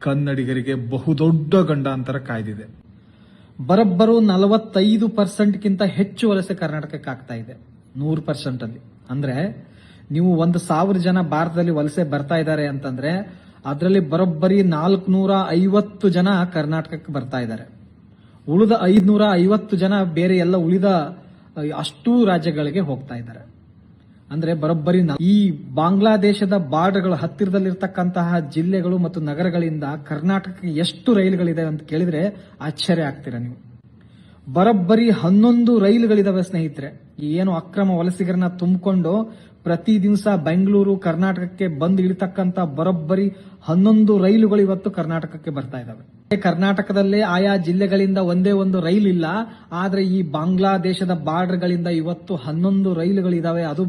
ಕನ್ನಡಿಗರಿಗೆ ಬಹುದೊಡ್ಡ ಗಂಡಾಂತರ ಕಾಯ್ದಿದೆ. ಬರೋಬ್ಬರು ನಲವತ್ತೈದು ಪರ್ಸೆಂಟ್ಗಿಂತ ಹೆಚ್ಚು ವಲಸೆ ಕರ್ನಾಟಕಕ್ಕೆ ಆಗ್ತಾ ಇದೆ. ನೂರು ಪರ್ಸೆಂಟ್ ಅಲ್ಲಿ ಅಂದ್ರೆ ನೀವು ಒಂದು ಸಾವಿರ ಜನ ಭಾರತದಲ್ಲಿ ವಲಸೆ ಬರ್ತಾ ಇದ್ದಾರೆ ಅಂತಂದ್ರೆ ಅದರಲ್ಲಿ ಬರೋಬ್ಬರಿ ನಾಲ್ಕುನೂರ ಐವತ್ತು ಜನ ಕರ್ನಾಟಕಕ್ಕೆ ಬರ್ತಾ ಇದ್ದಾರೆ. ಉಳಿದ ಐದ್ನೂರ ಐವತ್ತು ಜನ ಬೇರೆ ಎಲ್ಲ ಉಳಿದ ಅಷ್ಟೂ ರಾಜ್ಯಗಳಿಗೆ ಹೋಗ್ತಾ ಇದ್ದಾರೆ. ಅಂದ್ರೆ ಬರೋಬ್ಬರಿ ಈ ಬಾಂಗ್ಲಾದೇಶದ ಬಾರ್ಡರ್ಗಳು ಹತ್ತಿರದಲ್ಲಿರ್ತಕ್ಕಂತಹ ಜಿಲ್ಲೆಗಳು ಮತ್ತು ನಗರಗಳಿಂದ ಕರ್ನಾಟಕಕ್ಕೆ ಎಷ್ಟು ರೈಲುಗಳಿದೆ ಅಂತ ಕೇಳಿದ್ರೆ ಆಶ್ಚರ್ಯ ಆಗ್ತೀರಾ ನೀವು? ಬರೋಬ್ಬರಿ ಹನ್ನೊಂದು ರೈಲುಗಳಿದಾವೆ ಸ್ನೇಹಿತರೆ. ಏನು ಅಕ್ರಮ ವಲಸಿಗರನ್ನ ತುಂಬಿಕೊಂಡು ಪ್ರತಿ ದಿವಸ ಬೆಂಗಳೂರು, ಕರ್ನಾಟಕಕ್ಕೆ ಬಂದು ಇಳಿತಕ್ಕಂತ ಬರೋಬ್ಬರಿ ಹನ್ನೊಂದು ರೈಲುಗಳು ಇವತ್ತು ಕರ್ನಾಟಕಕ್ಕೆ ಬರ್ತಾ ಇದಾವೆ. ಕರ್ನಾಟಕದಲ್ಲೇ ಆಯಾ ಜಿಲ್ಲೆಗಳಿಂದ ಒಂದೇ ಒಂದು ರೈಲು ಇಲ್ಲ. ಆದ್ರೆ ಈ ಬಾಂಗ್ಲಾದೇಶದ ಬಾರ್ಡರ್ಗಳಿಂದ ಇವತ್ತು ಹನ್ನೊಂದು ರೈಲುಗಳಿದಾವೆ ಅದು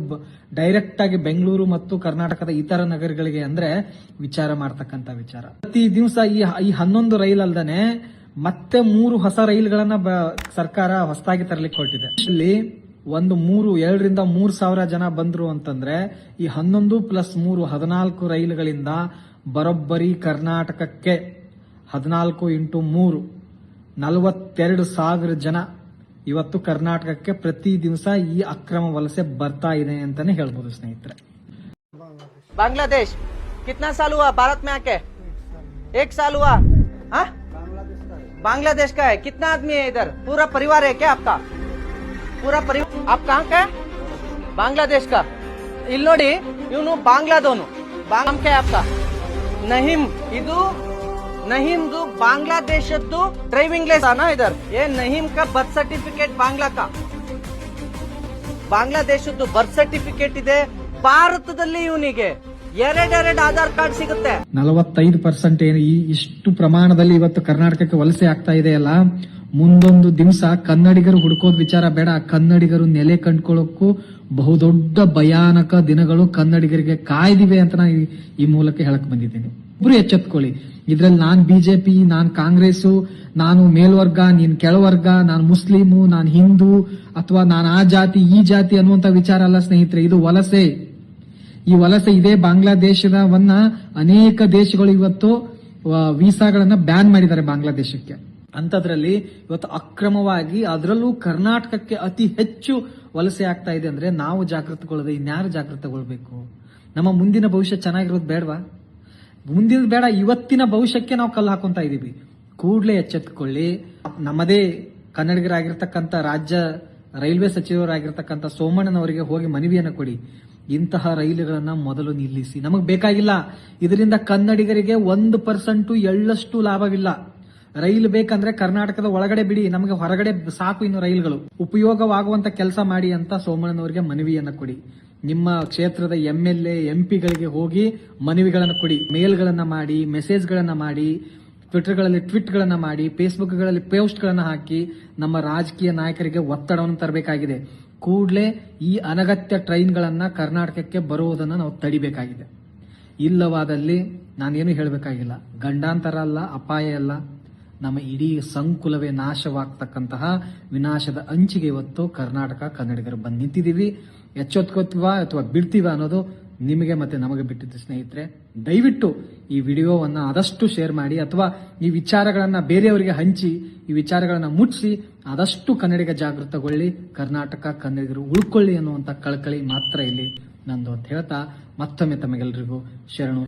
ಡೈರೆಕ್ಟ್ ಆಗಿ ಬೆಂಗಳೂರು ಮತ್ತು ಕರ್ನಾಟಕದ ಇತರ ನಗರಗಳಿಗೆ ಅಂದ್ರೆ ವಿಚಾರ ಮಾಡ್ತಕ್ಕಂತ ವಿಚಾರ. ಪ್ರತಿ ದಿವಸ ಈ ಈ ಹನ್ನೊಂದು ರೈಲ್ ಅಲ್ದನೆ ಮತ್ತೆ ಮೂರು ಹೊಸ ರೈಲುಗಳನ್ನ ಸರ್ಕಾರ ಹೊಸದಾಗಿ ತರಲಿಕ್ಕೆ ಹೊರಟಿದೆ. ಇಲ್ಲಿ ಒಂದು ಮೂರು ಎರಡರಿಂದ ಮೂರು ಸಾವಿರ ಜನ ಬಂದ್ರು ಅಂತಂದ್ರೆ ಈ ಹನ್ನೊಂದು ಪ್ಲಸ್ ಮೂರು ಹದಿನಾಲ್ಕು ರೈಲುಗಳಿಂದ ಬರೋಬ್ಬರಿ ಕರ್ನಾಟಕಕ್ಕೆ ಹದಿನಾಲ್ಕು ಇಂಟು ಮೂರು, ನಲವತ್ತೆರಡು ಸಾವಿರ ಜನ ಇವತ್ತು ಕರ್ನಾಟಕಕ್ಕೆ ಪ್ರತಿ ದಿವಸ ಈ ಅಕ್ರಮ ವಲಸೆ ಬರ್ತಾ ಇದೆ ಅಂತಾನೆ ಹೇಳ್ಬೋದು ಸ್ನೇಹಿತರೆ. ಬಾಂಗ್ಲಾದೇಶ್, ಕಿತ್ನಾ ಸಾಲುವ, ಭಾರತ್ ಮ್ಯಾಕೆ? ಏಕ್ ಸಾಲುವ? ಹಾ बांग्लादेश का है कितना आदमी है इधर पूरा परिवार है क्या आपका पूरा परिवार आप कहाँ का है बांग्लादेश का ಇಲ್ಲಿ ನೋಡಿ ಇವನು ಬಾಂಗ್ಲಾದವನು ಬಾಂಗ್ आपका ನಹಿಮ್ ಇದು ನಹಿಮ್ದು ಬಾಂಗ್ಲಾದೇಶದ್ದು ಡ್ರೈವಿಂಗ್ ಲೈಸೆನ್ಸ್ ಇದರ್ ಏ ನಹಿಮ್ का ಬರ್ತ್ ಸರ್ಟಿಫಿಕೇಟ್ ಬಾಂಗ್ಲಾ का ಬಾಂಗ್ಲಾದೇಶದ್ದು ಬರ್ತ್ ಸರ್ಟಿಫಿಕೇಟ್ ಇದೆ ಭಾರತದಲ್ಲಿ ಇವನಿಗೆ ಎರಡೆರಡು ಆಧಾರ್ ಕಾರ್ಡ್ ಸಿಗುತ್ತೆ. ನಲವತ್ತೈದು ಪರ್ಸೆಂಟ್ ಏನು ಈ ಇಷ್ಟು ಪ್ರಮಾಣದಲ್ಲಿ ಇವತ್ತು ಕರ್ನಾಟಕಕ್ಕೆ ವಲಸೆ ಆಗ್ತಾ ಇದೆಯಲ್ಲ ಮುಂದೊಂದು ದಿವಸ ಕನ್ನಡಿಗರು ಹುಡುಕೋದ್ ವಿಚಾರ ಬೇಡ. ಕನ್ನಡಿಗರು ನೆಲೆ ಕಂಡ್ಕೊಳ್ಳೋಕ್ಕೂ ಬಹುದೊಡ್ಡ ಭಯಾನಕ ದಿನಗಳು ಕನ್ನಡಿಗರಿಗೆ ಕಾಯ್ದಿವೆ ಅಂತ ನಾನು ಈ- ಮೂಲಕ ಹೇಳಕ್ ಬಂದಿದ್ದೀನಿ. ಒಬ್ರು ಎಚ್ಚೆತ್ಕೊಳ್ಳಿ. ಇದ್ರಲ್ಲಿ ನಾನ್ ಬಿಜೆಪಿ, ನಾನ್ ಕಾಂಗ್ರೆಸ್ ನಾನು ಮೇಲ್ವರ್ಗ, ನೀನ್ ಕೆಳವರ್ಗ, ನಾನು ಮುಸ್ಲಿಮು, ನಾನು ಹಿಂದೂ, ಅಥವಾ ನಾನು ಆ ಜಾತಿ, ಈ ಜಾತಿ ಅನ್ನುವಂತ ವಿಚಾರ ಅಲ್ಲ ಸ್ನೇಹಿತರೆ, ಇದು ವಲಸೆ. ಈ ವಲಸೆ ಇದೆ. ಬಾಂಗ್ಲಾದೇಶದವನ್ನ ಅನೇಕ ದೇಶಗಳು ಇವತ್ತು ವೀಸಾಗಳನ್ನ ಬ್ಯಾನ್ ಮಾಡಿದ್ದಾರೆ ಬಾಂಗ್ಲಾದೇಶಕ್ಕೆ. ಅಂತದ್ರಲ್ಲಿ ಇವತ್ತು ಅಕ್ರಮವಾಗಿ ಅದರಲ್ಲೂ ಕರ್ನಾಟಕಕ್ಕೆ ಅತಿ ಹೆಚ್ಚು ವಲಸೆ ಆಗ್ತಾ ಇದೆ ಅಂದ್ರೆ ನಾವು ಜಾಗೃತಗೊಳ್ಳದೆ ಇನ್ಯಾರು ಜಾಗೃತಗೊಳ್ಬೇಕು ನಮ್ಮ ಮುಂದಿನ ಭವಿಷ್ಯ ಚೆನ್ನಾಗಿರೋದು ಬೇಡವಾ? ಮುಂದಿನ ಬೇಡ, ಇವತ್ತಿನ ಭವಿಷ್ಯಕ್ಕೆ ನಾವು ಕಲ್ಲು ಹಾಕೊಂತ ಇದೀವಿ. ಕೂಡ್ಲೇ ಎಚ್ಚೆತ್ಕೊಳ್ಳಿ. ನಮ್ಮದೇ ಕನ್ನಡಿಗರಾಗಿರ್ತಕ್ಕಂಥ ರಾಜ್ಯ ರೈಲ್ವೆ ಸಚಿವರಾಗಿರ್ತಕ್ಕಂಥ ಸೋಮಣ್ಣನವರಿಗೆ ಹೋಗಿ ಮನವಿಯನ್ನು ಕೊಡಿ. ಇಂತಹ ರೈಲುಗಳನ್ನ ಮೊದಲು ನಿಲ್ಲಿಸಿ. ನಮಗೆ ಬೇಕಾಗಿಲ್ಲ. ಇದರಿಂದ ಕನ್ನಡಿಗರಿಗೆ ಒಂದು ಪರ್ಸೆಂಟು ಎಳ್ಳಷ್ಟು ಲಾಭವಿಲ್ಲ. ರೈಲು ಬೇಕಂದ್ರೆ ಕರ್ನಾಟಕದ ಒಳಗಡೆ ಬಿಡಿ. ನಮಗೆ ಹೊರಗಡೆ ಸಾಕು ಇನ್ನು ರೈಲುಗಳು. ಉಪಯೋಗವಾಗುವಂತ ಕೆಲಸ ಮಾಡಿ ಅಂತ ಸೋಮಣ್ಣನವರಿಗೆ ಮನವಿಯನ್ನ ಕೊಡಿ. ನಿಮ್ಮ ಕ್ಷೇತ್ರದ ಎಂ ಎಲ್ ಎ ಪಿಗಳಿಗೆ ಹೋಗಿ ಮನವಿಗಳನ್ನು ಕೊಡಿ. ಮೇಲ್ಗಳನ್ನ ಮಾಡಿ ಮೆಸೇಜ್ಗಳನ್ನ ಮಾಡಿ. ಟ್ವಿಟರ್ಗಳಲ್ಲಿ ಟ್ವೀಟ್ಗಳನ್ನು ಮಾಡಿ ಫೇಸ್ಬುಕ್ಗಳಲ್ಲಿ ಪೋಸ್ಟ್ಗಳನ್ನು ಹಾಕಿ ನಮ್ಮ ರಾಜಕೀಯ ನಾಯಕರಿಗೆ ಒತ್ತಡವನ್ನು ತರಬೇಕಾಗಿದೆ. ಕೂಡಲೇ ಈ ಅನಗತ್ಯ ಟ್ರೈನ್ಗಳನ್ನು ಕರ್ನಾಟಕಕ್ಕೆ ಬರುವುದನ್ನು ನಾವು ತಡಿಬೇಕಾಗಿದೆ. ಇಲ್ಲವಾದಲ್ಲಿ ನಾನೇನು ಹೇಳಬೇಕಾಗಿಲ್ಲ. ಗಂಡಾಂತರ ಅಲ್ಲ, ಅಪಾಯ ಅಲ್ಲ. ನಮ್ಮ ಇಡೀ ಸಂಕುಲವೇ ನಾಶವಾಗ್ತಕ್ಕಂತಹ ವಿನಾಶದ ಅಂಚಿಗೆ ಇವತ್ತು ಕರ್ನಾಟಕ, ಕನ್ನಡಿಗರು ಬಂದು ನಿಂತಿದ್ದೀವಿ. ಎಚ್ಚೆತ್ಕೋತೀವ ಅಥವಾ ಬಿಡ್ತೀವ ಅನ್ನೋದು ನಿಮಗೆ ಮತ್ತೆ ನಮಗೆ ಬಿಟ್ಟಿದ್ದು ಸ್ನೇಹಿತರೆ, ದಯವಿಟ್ಟು ಈ ವಿಡಿಯೋವನ್ನು ಆದಷ್ಟು ಶೇರ್ ಮಾಡಿ ಅಥವಾ ಈ ವಿಚಾರಗಳನ್ನು ಬೇರೆಯವರಿಗೆ ಹಂಚಿ, ಈ ವಿಚಾರಗಳನ್ನು ಮುಟ್ಟಿಸಿ ಆದಷ್ಟು ಕನ್ನಡಿಗ ಜಾಗೃತಗೊಳ್ಳಿ, ಕರ್ನಾಟಕ ಕನ್ನಡಿಗರು ಉಳ್ಕೊಳ್ಳಿ ಅನ್ನುವಂಥ ಕಳಕಳಿ ಮಾತ್ರ ಇಲ್ಲಿ ನಂದು ಅಂತ ಹೇಳ್ತಾ ಮತ್ತೊಮ್ಮೆ ತಮಗೆಲ್ಲರಿಗೂ ಶರಣು